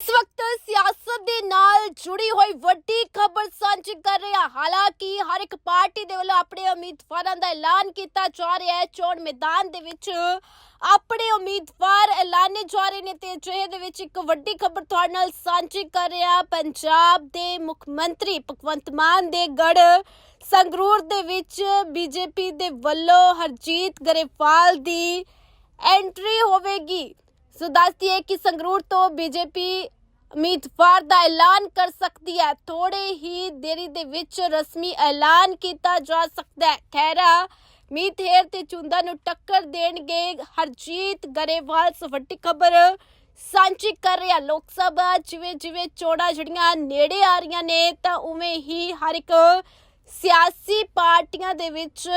ਇਸ ਵਕਤ ਸਿਆਸਤ ਦੇ ਨਾਲ ਜੁੜੀ ਹੋਈ ਵੱਡੀ ਖਬਰ ਸਾਂਝੀ ਕਰ ਰਹੇ ਹਾਲਾਂਕਿ ਹਰ ਇੱਕ ਪਾਰਟੀ ਦੇ ਵੱਲੋਂ ਆਪਣੇ ਉਮੀਦਵਾਰਾਂ ਦਾ ਐਲਾਨ ਕੀਤਾ ਜਾ ਰਿਹਾ ਹੈ। ਚੋਣ ਮੈਦਾਨ ਦੇ ਵਿੱਚ ਆਪਣੇ ਉਮੀਦਵਾਰ ਐਲਾਨੇ ਜਾ ਰਹੇ ਨੇ ਤੇ ਅਜਿਹੇ ਦੇ ਵਿੱਚ ਇੱਕ ਵੱਡੀ ਖਬਰ ਤੁਹਾਡੇ ਨਾਲ ਸਾਂਝੀ ਕਰ ਰਿਹਾ ਪੰਜਾਬ ਦੇ ਮੁੱਖ ਮੰਤਰੀ ਭਗਵੰਤ ਮਾਨ ਦੇ ਗੜ ਸੰਗਰੂਰ ਦੇ ਵਿੱਚ ਬੀਜੇਪੀ ਦੇ ਵੱਲੋਂ ਹਰਜੀਤ ਗਰੇਵਾਲ ਦੀ ਐਂਟਰੀ ਹੋਵੇਗੀ। ਸੋ ਦੱਸਦੀ ਹੈ ਕਿ ਸੰਗਰੂਰ ਤੋਂ ਬੀਜੇਪੀ ਉਮੀਦਵਾਰ ਦਾ ਐਲਾਨ ਕਰ ਸਕਦੀ ਹੈ। ਥੋੜੇ ਹੀ ਦੇਰੀ ਦੇ ਵਿੱਚ ਰਸਮੀ ਐਲਾਨ ਕੀਤਾ ਜਾ ਸਕਦਾ ਹੈ। ਖੈਰਾ ਮੀਤ ਤੇ ਚੁੰਦਾ ਨੂੰ ਟੱਕਰ ਦੇਣਗੇ ਹਰਜੀਤ ਗਰੇਵਾਲ। ਸੋ ਵੱਡੀ ਖਬਰ ਸਾਂਝੀ ਕਰ ਰਿਹਾ ਲੋਕ ਸਭਾ। ਜਿਵੇਂ ਜਿਵੇਂ ਚੋਣਾਂ ਜਿਹੜੀਆਂ ਨੇੜੇ ਆ ਰਹੀਆਂ ਨੇ, ਤਾਂ ਉਵੇਂ ਹੀ ਹਰ ਇੱਕ ਸਿਆਸੀ ਪਾਰਟੀਆਂ ਦੇ ਵਿੱਚ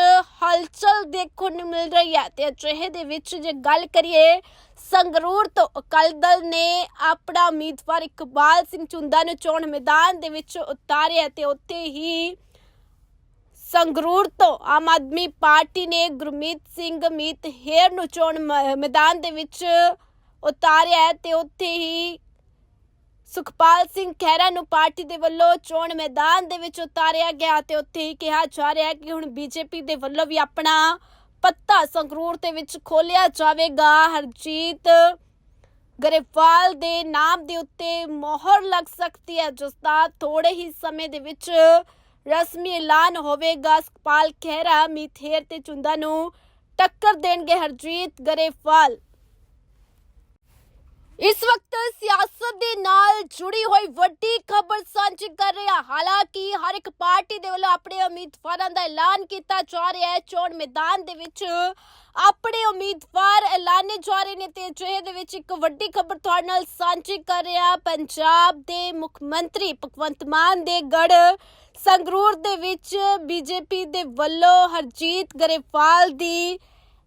ਹਲਚਲ ਦੇਖਣ ਨੂੰ ਮਿਲ ਰਹੀ ਹੈ ਤੇ ਅਜਿਹੇ ਦੇ ਵਿੱਚ ਜੇ ਗੱਲ ਕਰੀਏ, ਸੰਗਰੂਰ ਤੋਂ ਅਕਾਲੀ ਦਲ ਨੇ ਆਪਣਾ ਉਮੀਦਵਾਰ ਇਕਬਾਲ ਸਿੰਘ ਚੁੰਦਾ ਨੂੰ ਚੋਣ ਮੈਦਾਨ ਦੇ ਵਿੱਚ ਉਤਾਰਿਆ ਤੇ ਉੱਥੇ ਹੀ ਸੰਗਰੂਰ ਤੋਂ ਆਮ ਆਦਮੀ ਪਾਰਟੀ ਨੇ ਗੁਰਮੀਤ ਸਿੰਘ ਮੀਤ ਹੇਰ ਨੂੰ ਚੋਣ ਮ- ਮੈਦਾਨ ਦੇ ਵਿੱਚ ਉਤਾਰਿਆ ਹੈ ਤੇ ਉੱਥੇ ਹੀ ਸੁਖਪਾਲ ਸਿੰਘ ਖਹਿਰਾ ਨੂੰ ਪਾਰਟੀ ਦੇ ਵੱਲੋਂ ਚੋਣ ਮੈਦਾਨ ਦੇ ਵਿੱਚ ਉਤਾਰਿਆ ਗਿਆ ਤੇ ਉੱਥੇ ਹੀ ਕਿਹਾ ਜਾ ਰਿਹਾ ਕਿ ਹੁਣ ਬੀਜੇਪੀ ਦੇ ਵੱਲੋਂ ਵੀ ਆਪਣਾ ਪੱਤਾ ਸੰਗਰੂਰ ਦੇ ਵਿੱਚ ਖੋਲਿਆ ਜਾਵੇਗਾ। ਹਰਜੀਤ ਗਰੇਵਾਲ ਦੇ ਨਾਮ ਦੇ ਉੱਤੇ ਮੋਹਰ ਲੱਗ ਸਕਦੀ ਹੈ, ਜਿਸ ਦਾ ਥੋੜੇ ਹੀ ਸਮੇਂ ਦੇ ਵਿੱਚ ਰਸਮੀ ਐਲਾਨ ਹੋਵੇਗਾ। ਸੁਖਪਾਲ ਖਹਿਰਾ ਮਿਥੇਰ ਤੇ ਚੁੰਦਾ ਨੂੰ ਟੱਕਰ ਦੇਣਗੇ ਹਰਜੀਤ ਗਰੇਵਾਲ। ਇਸ ਵਕਤ ਜੁੜੀ ਹੋਈ ਵੱਡੀ ਖਬਰ ਸਾਂਝੀ ਕਰ ਰਿਹਾ। ਹਾਲਾਂਕਿ ਹਰ ਇੱਕ ਪਾਰਟੀ ਦੇ ਵੱਲੋਂ ਆਪਣੇ ਉਮੀਦਵਾਰਾਂ ਦਾ ਐਲਾਨ ਕੀਤਾ ਜਾ ਰਿਹਾ ਹੈ। ਚੋਣ ਮੈਦਾਨ ਦੇ ਵਿੱਚ ਆਪਣੇ ਉਮੀਦਵਾਰ ਐਲਾਨੇ ਜਾ ਰਹੇ ਨੇ ਤੇ ਅਜਿਹੇ ਦੇ ਵਿੱਚ ਇੱਕ ਵੱਡੀ ਖਬਰ ਤੁਹਾਡੇ ਨਾਲ ਸਾਂਝੀ ਕਰ ਰਿਹਾ ਪੰਜਾਬ ਦੇ ਮੁੱਖ ਮੰਤਰੀ ਭਗਵੰਤ ਮਾਨ ਦੇ ਗੜ ਸੰਗਰੂਰ ਦੇ ਵਿੱਚ ਬੀਜੇਪੀ ਦੇ ਵੱਲੋਂ ਹਰਜੀਤ ਗਰੇਵਾਲ ਦੀ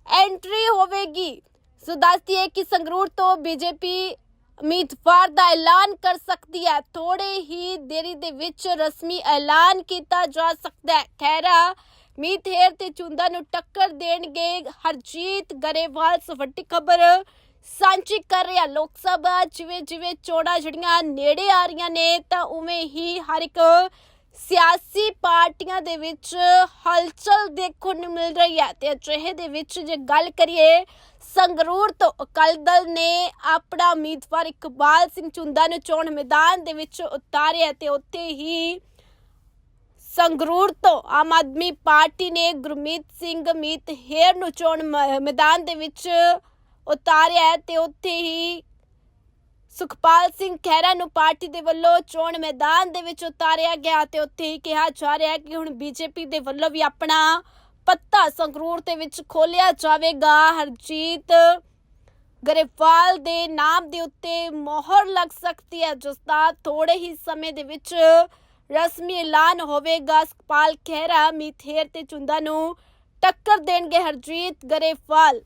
ਐਂਟਰੀ ਹੋਵੇਗੀ। ਸੋ ਦੱਸਦੀ ਹੈ ਕਿ ਸੰਗਰੂਰ ਤੋਂ ਬੀਜੇਪੀ ਉਮੀਦਵਾਰ ਦਾ ਐਲਾਨ ਕਰ ਸਕਦੀ ਹੈ। ਥੋੜੇ ਹੀ ਦੇਰੀ ਦੇ ਵਿੱਚ ਰਸਮੀ ਐਲਾਨ ਕੀਤਾ ਜਾ ਸਕਦਾ ਹੈ। ਖੈਰਾ ਮੀਤ ਹੇਰ ਤੇ ਚੁੰਦਾ ਨੂੰ ਟੱਕਰ ਦੇਣਗੇ ਹਰਜੀਤ ਗਰੇਵਾਲ। ਸੋ ਵੱਡੀ ਖਬਰ ਸਾਂਝੀ ਕਰ ਰਿਹਾ ਲੋਕ ਸਭਾ। ਜਿਵੇਂ ਜਿਵੇਂ ਚੋਣਾਂ ਜਿਹੜੀਆਂ ਨੇੜੇ ਆ ਰਹੀਆਂ ਨੇ, ਤਾਂ ਉਵੇਂ ਹੀ ਹਰ ਇੱਕ ਸਿਆਸੀ ਪਾਰਟੀਆਂ ਦੇ ਵਿੱਚ ਹਲਚਲ ਦੇਖਣ ਨੂੰ ਮਿਲ ਰਹੀ ਹੈ ਤੇ ਅਜਿਹੇ ਦੇ ਵਿੱਚ ਜੇ ਗੱਲ ਕਰੀਏ, ਸੰਗਰੂਰ ਤੋਂ ਅਕਾਲੀ ਦਲ ਨੇ ਆਪਣਾ ਉਮੀਦਵਾਰ ਇਕਬਾਲ ਸਿੰਘ ਚੁੰਦਾ ਨੂੰ ਚੋਣ ਮੈਦਾਨ ਦੇ ਵਿੱਚ ਉਤਾਰਿਆ ਤੇ ਉੱਥੇ ਹੀ ਸੰਗਰੂਰ ਤੋਂ ਆਮ ਆਦਮੀ ਪਾਰਟੀ ਨੇ ਗੁਰਮੀਤ ਸਿੰਘ ਮੀਤ ਹੇਰ ਨੂੰ ਚੋਣ ਮ- ਮੈਦਾਨ ਦੇ ਵਿੱਚ ਉਤਾਰਿਆ ਹੈ ਤੇ ਉੱਥੇ ਹੀ ਸੁਖਪਾਲ ਸਿੰਘ ਖਹਿਰਾ ਨੂੰ ਪਾਰਟੀ ਦੇ ਵੱਲੋਂ ਚੋਣ ਮੈਦਾਨ ਦੇ ਵਿੱਚ ਉਤਾਰਿਆ ਗਿਆ ਤੇ ਉੱਥੇ ਹੀ ਕਿਹਾ ਜਾ ਰਿਹਾ ਕਿ ਹੁਣ ਬੀਜੇਪੀ ਦੇ ਵੱਲੋਂ ਵੀ ਆਪਣਾ ਪੱਤਾ ਸੰਗਰੂਰ ਦੇ ਵਿੱਚ ਖੋਲਿਆ ਜਾਵੇਗਾ। ਹਰਜੀਤ ਗਰੇਵਾਲ ਦੇ ਨਾਮ ਦੇ ਉੱਤੇ ਮੋਹਰ ਲੱਗ ਸਕਦੀ ਹੈ, ਜਿਸ ਦਾ ਥੋੜੇ ਹੀ ਸਮੇਂ ਦੇ ਵਿੱਚ ਰਸਮੀ ਐਲਾਨ ਹੋਵੇਗਾ। ਸੁਖਪਾਲ ਖਹਿਰਾ ਮੀਥੇਰ ਤੇ ਚੁੰਦਾ ਨੂੰ ਟੱਕਰ ਦੇਣਗੇ ਹਰਜੀਤ ਗਰੇਵਾਲ।